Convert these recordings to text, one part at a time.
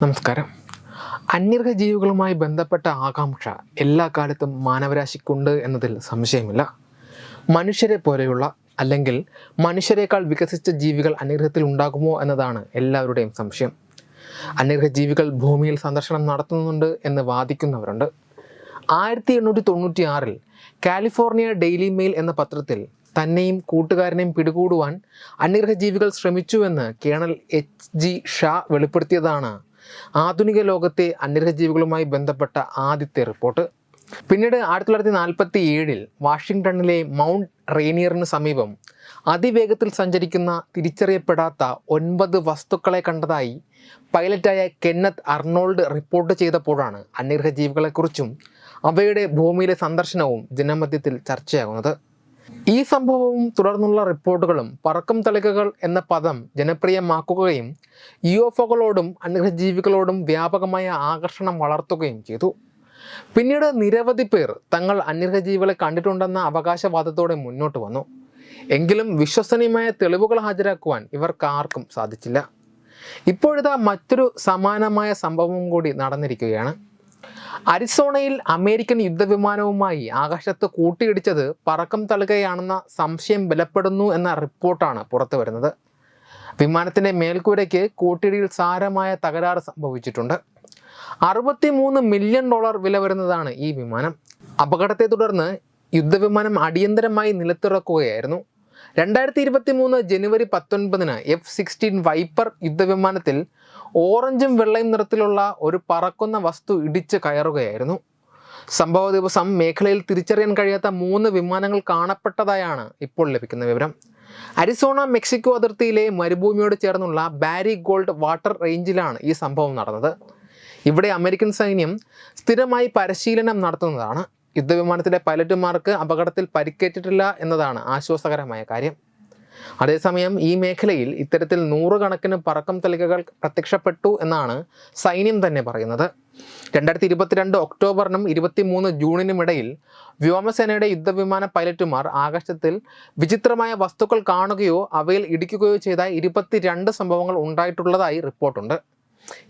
നമസ്കാരം. അന്യർഹ ജീവികളുമായി ബന്ധപ്പെട്ട ആകാംക്ഷ എല്ലാ കാലത്തും മാനവരാശിക്കുണ്ട് എന്നതിൽ സംശയമില്ല. മനുഷ്യരെ പോലെയുള്ള അല്ലെങ്കിൽ മനുഷ്യരെക്കാൾ വികസിച്ച ജീവികൾ അന്യഗ്രഹത്തിൽ ഉണ്ടാകുമോ എന്നതാണ് എല്ലാവരുടെയും സംശയം. അന്യഗ്രഹ ജീവികൾ ഭൂമിയിൽ സന്ദർശനം നടത്തുന്നുണ്ട് എന്ന് വാദിക്കുന്നവരുണ്ട്. ആയിരത്തി എണ്ണൂറ്റി തൊണ്ണൂറ്റി ആറിൽ കാലിഫോർണിയ ഡെയിലി മെയിൽ എന്ന പത്രത്തിൽ തന്നെയും കൂട്ടുകാരനെയും പിടികൂടുവാൻ അന്യഗ്രഹ ജീവികൾ ശ്രമിച്ചുവെന്ന് കേണൽ എച്ച് ജി ഷാ വെളിപ്പെടുത്തിയതാണ് ആധുനിക ലോകത്തെ അന്യഗ്രഹ ജീവികളുമായി ബന്ധപ്പെട്ട ആദ്യത്തെ റിപ്പോർട്ട്. പിന്നീട് ആയിരത്തി തൊള്ളായിരത്തി നാൽപ്പത്തി ഏഴിൽ വാഷിങ്ടണിലെ മൗണ്ട് റെയിനിയറിന് സമീപം അതിവേഗത്തിൽ സഞ്ചരിക്കുന്ന തിരിച്ചറിയപ്പെടാത്ത ഒൻപത് വസ്തുക്കളെ കണ്ടതായി പൈലറ്റായ കെന്നത്ത് അർണോൾഡ് റിപ്പോർട്ട് ചെയ്തപ്പോഴാണ് അന്യഗ്രഹ ജീവികളെക്കുറിച്ചും അവയുടെ ഭൂമിയിലെ സന്ദർശനവും ജനമധ്യത്തിൽ ചർച്ചയാകുന്നത്. ഈ സംഭവവും തുടർന്നുള്ള റിപ്പോർട്ടുകളും പറക്കും തളികകൾ എന്ന പദം ജനപ്രിയമാക്കുകയും യുഎഫ്ഒകളോടും അന്യഗ്രഹജീവികളോടും വ്യാപകമായ ആകർഷണം വളർത്തുകയും ചെയ്തു. പിന്നീട് നിരവധി പേർ തങ്ങൾ അന്യഗ്രഹജീവികളെ കണ്ടിട്ടുണ്ടെന്ന അവകാശവാദത്തോടെ മുന്നോട്ട് വന്നു. എങ്കിലും വിശ്വസനീയമായ തെളിവുകൾ ഹാജരാക്കുവാൻ ഇവർക്കാർക്കും സാധിച്ചില്ല. ഇപ്പോഴിതാ മറ്റൊരു സമാനമായ സംഭവം കൂടി നടന്നിരിക്കുകയാണ്. അരിസോണയിൽ അമേരിക്കൻ യുദ്ധവിമാനവുമായി ആകാശത്ത് കൂട്ടിയിടിച്ചത് പറക്കം തള്ളുകയാണെന്ന സംശയം ബലപ്പെടുന്നു എന്ന റിപ്പോർട്ടാണ് പുറത്തു വരുന്നത്. വിമാനത്തിന്റെ മേൽക്കൂരയ്ക്ക് കൂട്ടിയിടിയിൽ സാരമായ തകരാറ് സംഭവിച്ചിട്ടുണ്ട്. അറുപത്തിമൂന്ന് മില്യൺ ഡോളർ വില വരുന്നതാണ് ഈ വിമാനം. അപകടത്തെ തുടർന്ന് യുദ്ധവിമാനം അടിയന്തരമായി നിലത്തിറക്കുകയായിരുന്നു. രണ്ടായിരത്തി ഇരുപത്തി മൂന്ന് ജനുവരി പത്തൊൻപതിന് എഫ് സിക്സ്റ്റീൻ വൈപ്പർ യുദ്ധവിമാനത്തിൽ ഓറഞ്ചും വെള്ളയും നിറത്തിലുള്ള ഒരു പറക്കുന്ന വസ്തു ഇടിച്ച് കയറുകയായിരുന്നു. സംഭവ ദിവസം മേഖലയിൽ തിരിച്ചറിയാൻ കഴിയാത്ത മൂന്ന് വിമാനങ്ങൾ കാണപ്പെട്ടതായാണ് ഇപ്പോൾ ലഭിക്കുന്ന വിവരം. അരിസോണ മെക്സിക്കോ അതിർത്തിയിലെ മരുഭൂമിയോട് ചേർന്നുള്ള ബാരി ഗോൾഡ് വാട്ടർ റേഞ്ചിലാണ് ഈ സംഭവം നടന്നത്. ഇവിടെ അമേരിക്കൻ സൈന്യം സ്ഥിരമായി പരിശീലനം നടത്തുന്നതാണ്. യുദ്ധവിമാനത്തിലെ പൈലറ്റുമാർക്ക് അപകടത്തിൽ പരിക്കേറ്റിട്ടില്ല എന്നതാണ് ആശ്വാസകരമായ കാര്യം. അതേസമയം ഈ മേഖലയിൽ ഇത്തരത്തിൽ നൂറുകണക്കിന് പറക്കം തലികകൾ പ്രത്യക്ഷപ്പെട്ടു എന്നാണ് സൈന്യം തന്നെ പറയുന്നത്. രണ്ടായിരത്തി ഇരുപത്തിരണ്ട് ഒക്ടോബറിനും ഇരുപത്തിമൂന്ന് ജൂണിനും ഇടയിൽ വ്യോമസേനയുടെ യുദ്ധവിമാന പൈലറ്റുമാർ ആകാശത്തിൽ വിചിത്രമായ വസ്തുക്കൾ കാണുകയോ അവയിൽ ഇടിക്കുകയോ ചെയ്ത ഇരുപത്തിരണ്ട് സംഭവങ്ങൾ ഉണ്ടായിട്ടുള്ളതായി റിപ്പോർട്ടുണ്ട്.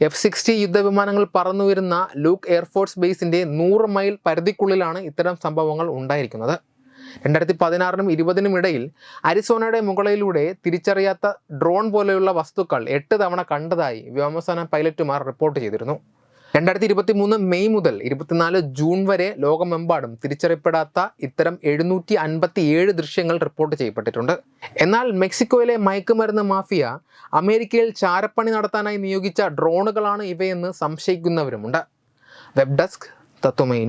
എഫ് സിക്സ്റ്റി യുദ്ധവിമാനങ്ങൾ പറന്നുവരുന്ന ലൂക്ക് എയർഫോഴ്സ് ബേസിന്റെ നൂറ് മൈൽ പരിധിക്കുള്ളിലാണ് ഇത്തരം സംഭവങ്ങൾ ഉണ്ടായിരിക്കുന്നത്. രണ്ടായിരത്തി പതിനാറിനും ഇരുപതിനും ഇടയിൽ അരിസോണയുടെ മുകളിലൂടെ തിരിച്ചറിയാത്ത ഡ്രോൺ പോലെയുള്ള വസ്തുക്കൾ എട്ട് തവണ കണ്ടതായി വ്യോമസേന പൈലറ്റുമാർ റിപ്പോർട്ട് ചെയ്തിരുന്നു. രണ്ടായിരത്തി ഇരുപത്തി മൂന്ന് മെയ് മുതൽ ഇരുപത്തിനാല് ജൂൺ വരെ ലോകമെമ്പാടും തിരിച്ചറിയപ്പെടാത്ത ഇത്തരം എഴുന്നൂറ്റി അൻപത്തി ഏഴ് ദൃശ്യങ്ങൾ റിപ്പോർട്ട് ചെയ്യപ്പെട്ടിട്ടുണ്ട്. എന്നാൽ മെക്സിക്കോയിലെ മയക്കുമരുന്ന് മാഫിയ അമേരിക്കയിൽ ചാരപ്പണി നടത്താനായി നിയോഗിച്ച ഡ്രോണുകളാണ് ഇവയെന്ന് സംശയിക്കുന്നവരുമുണ്ട്. വെബ് ഡെസ്ക് തത്വമൈ